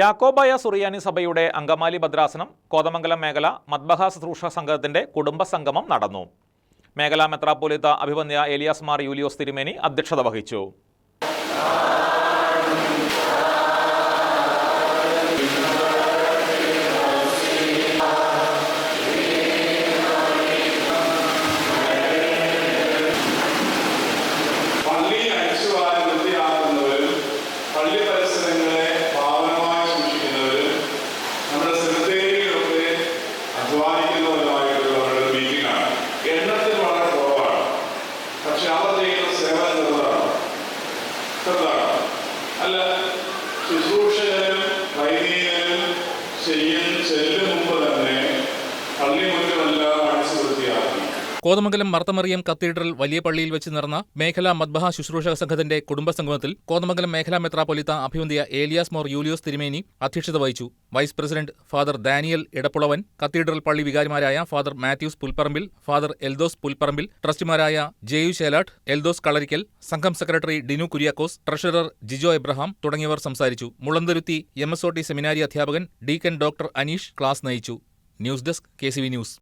യാക്കോബായ സുറിയാനി സഭയുടെ അങ്കമാലി ഭദ്രാസനം കോതമംഗലം മേഖല മദ്ബഹ ശുശ്രൂഷ സംഘത്തിന്റെ കുടുംബ സംഗമം നടന്നു. മേഖലാ മെത്രാപ്പൊലിത്ത അഭിവന്യ ഏലിയാസ് മാർ യൂലിയോസ് തിരുമേനി അധ്യക്ഷത വഹിച്ചു. ശുശ്രൂഷകരും വൈദികരും ചെയ്യും കോതമംഗലം മർത്തമറിയം കത്തീഡ്രൽ വലിയ പള്ളിയിൽ വെച്ച് നടന്ന മേഖലാ മദ്ബഹ ശുശ്രൂഷക സംഘത്തിന്റെ കുടുംബസംഗമത്തിൽ കോതമംഗലം മേഖലാ മെത്രാപൊലിത്ത അഭിവന്തിയ ഏലിയാസ് മോർ യൂലിയോസ് തിരുമേനി അധ്യക്ഷത വഹിച്ചു. Vice president father Daniel Edappulavan cathedral പള്ളി വികാരിമാരായ ഫാദർ മാത്യൂസ് പുൽപ്പറമ്പിൽ ഫാദർ എൽദോസ് പുൽപ്പറമ്പിൽ ട്രസ്റ്റിമാരായ ജെയു ശേലാട്ട് എൽദോസ് കളരിക്കൽ സംഘം സെക്രട്ടറി ഡിനു കുര്യാക്കോസ് ട്രഷറർ ജിജോ എബ്രഹാം തുടങ്ങിയവർ സംസാരിച്ചു. Mulanthuruthy M S O T seminary അധ്യാപകൻ ഡീക്കൻ ഡോക്ടർ അനീഷ് ക്ലാസ് നയിച്ചു. News desk K news.